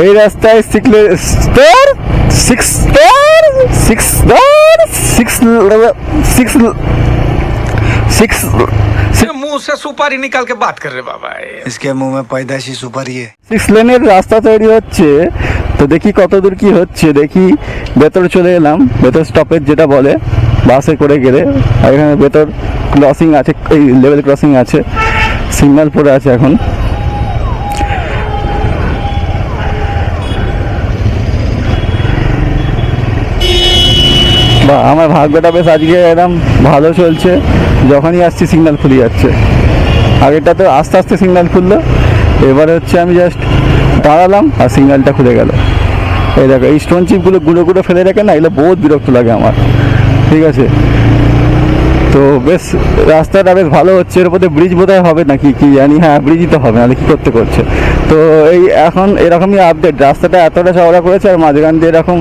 এই রাস্তায় six store six store six store six six six मुंह से सुपारी निकाल के बात कर रहे बाबा ये। इसके मुंह में पैदाइशी सुपारी है সিক্স লেনের রাস্তা তৈরি হচ্ছে তো দেখি কত দূর কি হচ্ছে দেখি ভেতর চলে এলাম ভেতর স্টপেজ যেটা বলে বাসে করে গেলে আর এখানে ভেতর ক্রসিং আছে এই লেভেল ক্রসিং আছে সিগন্যাল পড়ে আছে এখন বা আমার ভাগ্যটা বেশ আজকে একদম ভালো চলছে। যখনই আসছি সিগন্যাল খুলে যাচ্ছে। আগেরটা তো আস্তে আস্তে সিগন্যাল খুললো। এবারে হচ্ছে আমি জাস্ট দাঁড়ালাম আর সিগন্যালটা খুলে গেল। এই দেখো, এই স্টোন চিপগুলো গুঁড়ো গুঁড়ো ফেলে রাখে না, এগুলো বহুত বিরক্ত লাগে আমার। ঠিক আছে? তো বেশ, রাস্তাটা বেশ ভালো হচ্ছে। এর মধ্যে ব্রিজ বোধহয় হবে নাকি, কি জানি? হ্যাঁ ব্রিজই তো হবে, নাহলে কি করতে করছে? তো এই এখন এরকমই আপডেট রাস্তাটা এতটা চওড়া করেছে আর মাঝখান দিয়ে এরকম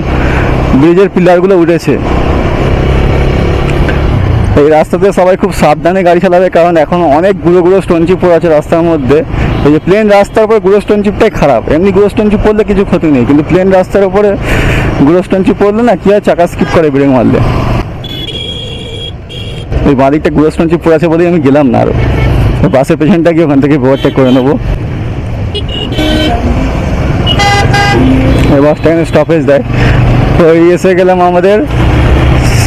ব্রিজের পিলারগুলো উঠেছে। এই রাস্তাতে সবাই খুব সাবধানে গাড়ি চালাবে, কারণ এখন অনেক গুঁড়ো গুঁড়ো স্টোন চিপ পড়ে আছে রাস্তার মধ্যে। এই যে প্লেন রাস্তার উপরে গুঁড়ো স্টোন চিপটাই খারাপ। এমনি গুঁড়ো স্টোন চিপ পড়লে কিছু ক্ষতি নেই, কিন্তু প্লেন রাস্তার উপরে গুঁড়ো স্টোন চিপ পড়লে না কি হয়, চাকা স্কিপ করে ব্রেক মারলে। ওই বাঁদিকটা গুঁড়ো স্টোন চিপ পড়ে আছে বলেই আমি গেলাম না আরও বাসের পেছনটা গিয়ে ওখান থেকে ওভারটেক করে নেব। বাসটা এখানে স্টপেজ দেয়। তো এসে গেলাম আমাদের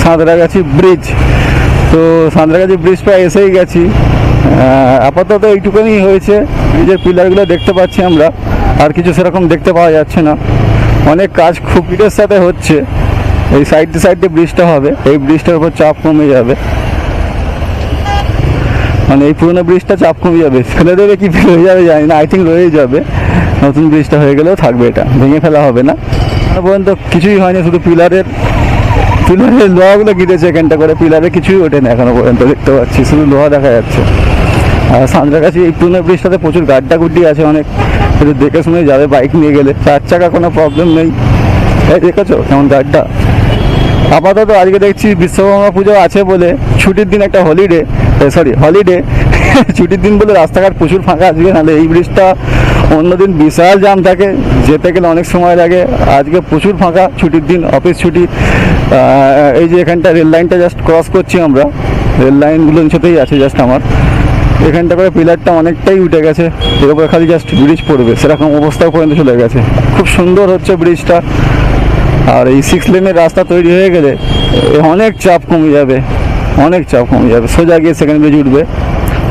সাঁতরাগাছি ব্রিজ তো সাঁতরাগাছি ব্রিজ প্রায় এসেই গেছি। আপাতত এইটুকুনি হয়েছে। ব্রিজের পিলারগুলো দেখতে পাচ্ছি আমরা, আর কিছু সেরকম দেখতে পাওয়া যাচ্ছে না। অনেক কাজ খুব স্পিডের সাথে হচ্ছে। এই সাইড টু সাইড ব্রিজটা হবে, এই ব্রিজটার উপর চাপ কমে যাবে। মানে এই পুরোনো ব্রিজটা চাপ কমে যাবে। ফেলে দেবে কি ফেলে যাবে জানি না। আই থিঙ্ক রয়ে যাবে। নতুন ব্রিজটা হয়ে গেলেও থাকবে এটা। ভেঙে ফেলা হবে না। পর্যন্ত কিছুই হয়নি, শুধু পিলারের পিলারের লোহাগুলো গিরেছে এখানটা করে পিলারে কিছুই ওঠে না এখনও পর্যন্ত, দেখতে পাচ্ছি। শুধু লোহা দেখা যাচ্ছে। আর সাঁতরাগাছি এই পুরনো ব্রিজটাতে প্রচুর গাড্ডা গুড্ডি আছে অনেক। দেখে শুনে যাবে বাইক নিয়ে গেলে। চার চাকা কোনো প্রবলেম নেই। এই দেখেছ কেমন গাড্ডা? আপাতত আজকে দেখছি বিশ্বকর্মা পুজো আছে বলে ছুটির দিন একটা হলিডে সরি হলিডে ছুটির দিন বলে রাস্তাঘাট প্রচুর ফাঁকা আজকে, নাহলে এই ব্রিজটা অন্যদিন বিশাল জাম থাকে, যেতে গেলে অনেক সময় লাগে। আজকে প্রচুর ফাঁকা, ছুটির দিন, অফিস ছুটি। এই যে এখানটা রেল লাইনটা জাস্ট ক্রস করছি আমরা। রেল লাইনগুলো নিচেতেই আছে জাস্ট আমার। এখানটা করে পিলারটা অনেকটাই উঠে গেছে। এর উপরে খালি জাস্ট ব্রিজ পড়বে। সেরকম অবস্থা পর্যন্ত চলে গেছে। খুব সুন্দর হচ্ছে ব্রিজটা আর এই সিক্স লেনের রাস্তা তৈরি হয়ে গেলে অনেক চাপ কমে যাবে। অনেক চাপ কমে যাবে। সোজা গিয়ে সেকেন্ড ব্রিজ উঠবে।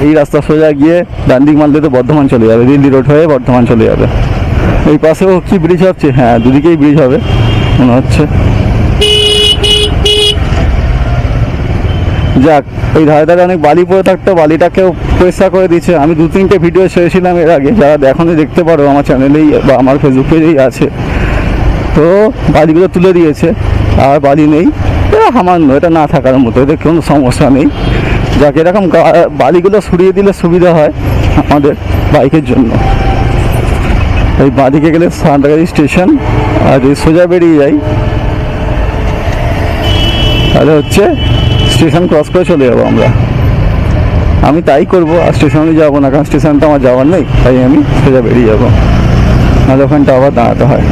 এই রাস্তা সোজা গিয়ে ডান দিক মানলে তো বর্ধমান চলে যাবে, দিল্লি রোড হয়ে বর্ধমান চলে যাবে। এই পাশেও কি ব্রিজ হচ্ছে? হ্যাঁ দুদিকেই ব্রিজ হবে, মনে হচ্ছে। যাক ওই ধারে ধারে অনেক বালি পড়ে থাকতো, বালিটাকেও পরিষ্কার করে দিচ্ছে। আমি দু তিনটে ভিডিও ছেড়েছিলাম এর আগে, যারা এখনই দেখতে পারো আমার চ্যানেলেই বা আমার ফেসবুক পেজেই আছে। তো বালিগুলো তুলে দিয়েছে, আর বালি নেই। এটা সামান্য এটা না থাকার মতো এতে কোনো সমস্যা নেই। যাকে, এরকম বালিগুলো সরিয়ে দিলে সুবিধা হয় আমাদের বাইকের জন্য। এই বাঁদিকে গেলে সান্তাগাড়ি স্টেশন, আর যদি সোজা বেরিয়ে যাই। তাহলে হচ্ছে স্টেশন ক্রস করে চলে যাব আমরা। আমি তাই করব, আর স্টেশনে যাব না, কারণ স্টেশনটা আমার যাওয়ার নেই, তাই আমি সোজা বেরিয়ে যাব। নাহলে ওখানটা আবার দাঁড়াতে হয়।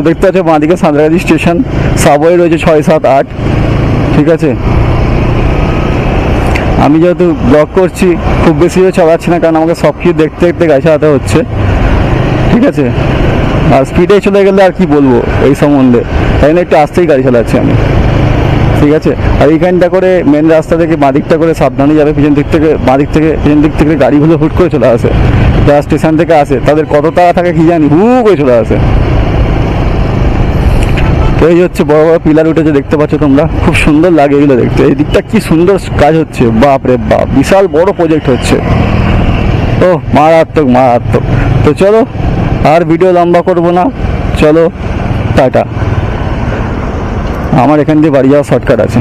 তো দেখতে পাচ্ছ বাঁদিকে সাঁতরাগাছি স্টেশন, সাবওয়ে রয়েছে ছয় সাত আট, ঠিক আছে? আমি যেহেতু ব্লগ করছি, খুব বেশিও চালাচ্ছি না, কারণ আমাকে সব কিছু দেখতে দেখতে গাড়ি চালাতে হচ্ছে, ঠিক আছে? আর স্পিডে চলে গেলে আর কি বলব এই সম্বন্ধে? তাই না, একটু আসতেই গাড়ি চালাচ্ছি আমি, ঠিক আছে? আর এইখানটা করে মেন রাস্তা থেকে বাঁদিকটা করে সাবধানে যাবে, পিছন দিক থেকে, বাঁদিক থেকে, পিছন দিক থেকে গাড়িগুলো হুট করে চলে আসে। যারা স্টেশন থেকে আসে, তাদের কত তাড়া থাকে কি জানি, হু করে চলে আসে। এই হচ্ছে বড় বড় পিলার উঠেছে, দেখতে পাচ্ছ তোমরা? খুব সুন্দর লাগে এগুলো দেখতে। এই দিকটা কি সুন্দর কাজ হচ্ছে বাপ রে বাপ, বিশাল বড় প্রজেক্ট হচ্ছে। ও মারাত্মক মারাত্মক। তো চলো, আর ভিডিও লম্বা করব না। চলো, টাটা। আমার এখান দিয়ে বাড়ি যাওয়া শর্টকাট আছে।